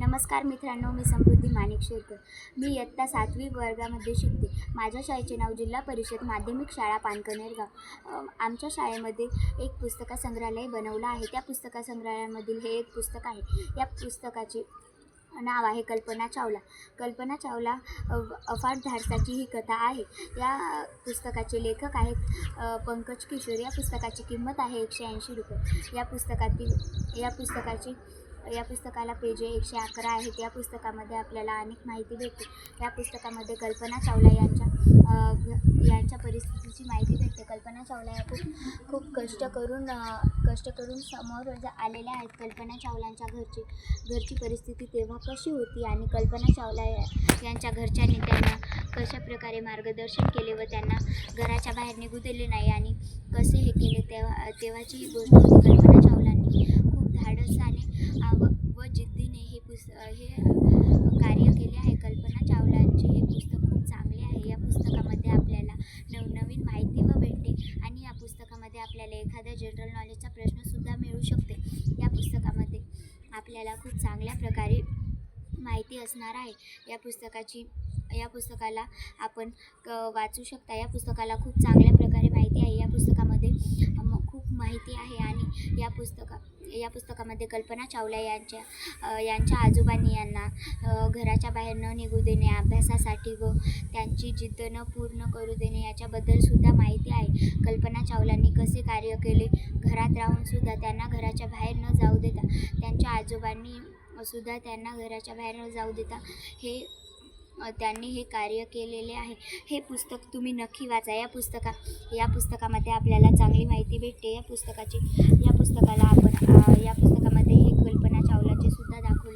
नमस्कार मित्रांनो मी समृद्धी माणिक शेरकर. मी इयत्ता सातवी वर्गामध्ये शिकते. माझ्या शाळेचे नाव जिल्हा परिषद माध्यमिक शाळा पानकनेर गाव आमच्या शाळेमध्ये एक पुस्तका संग्रहालय बनवलं आहे. त्या पुस्तका संग्रहालयामधील हे एक पुस्तक आहे. या पुस्तकाचे नाव आहे कल्पना चावला. कल्पना चावला अफाट धाडसाची ही कथा आहे. या पुस्तकाचे लेखक आहेत पंकज किशोर. या पुस्तकाची किंमत आहे एकशे ऐंशी रुपये. या पुस्तकातील या पुस्तकाची या पुस्तकाला पेजे एकशे अकरा आहेत या पुस्तकामध्ये आपल्याला अनेक माहिती भेटते. या पुस्तकामध्ये कल्पना चावला यांच्या यांच्या परिस्थितीची माहिती भेटते. कल्पना चावला या खूप खूप कष्ट करून कष्ट करून समोर आलेल्या आहेत कल्पना चावलांच्या घरची घरची परिस्थिती तेव्हा कशी होती आणि कल्पना चावला यांच्या घरच्यांनी त्यांना कशा प्रकारे मार्गदर्शन केले व त्यांना घराच्या बाहेर निघू दिले नाही आणि कसे हे केले तेव्हा तेव्हाची गोष्ट होती कल्पना चावलांनी. धाडसाने व व जिद्दीने हे पुस हे कार्य केले आहे. कल्पना चावलांचे हे पुस्तक खूप चांगले आहे. या पुस्तकामध्ये आपल्याला नवनवीन माहिती व भेटते आणि या पुस्तकामध्ये आपल्याला एखाद्या जनरल नॉलेजचा प्रश्नसुद्धा मिळू शकते. या पुस्तकामध्ये आपल्याला खूप चांगल्या प्रकारे माहिती असणार आहे. या पुस्तकाची या पुस्तकाला आपण क वाचू शकता. या पुस्तकाला खूप चांगल्या प्रकारे माहिती आहे. या पुस्तकामध्ये खूप माहिती आहे आणि या पुस्तका या पुस्तकामध्ये कल्पना चावला यांच्या यांच्या आजोबांनी यांना घराच्या बाहेर न निघू देणे अभ्यासासाठी व त्यांची जिद्द न पूर्ण करू देणे याच्याबद्दल सुद्धा माहिती आहे. कल्पना चावलांनी कसे कार्य केले? घरात राहूनसुद्धा त्यांना घराच्या बाहेर न जाऊ देता त्यांच्या आजोबांनी सुद्धा त्यांना घराच्या बाहेर न जाऊ देता हे त्यांनी हे कार्य केलेले आहे. हे पुस्तक तुम्ही नक्की वाचा. या पुस्तका या पुस्तकामध्ये आपल्याला चांगली माहिती भेटते. या पुस्तकाची या पुस्तकाला आपण या पुस्तकामध्ये हे कल्पना चावलाचे सुद्धा दाखव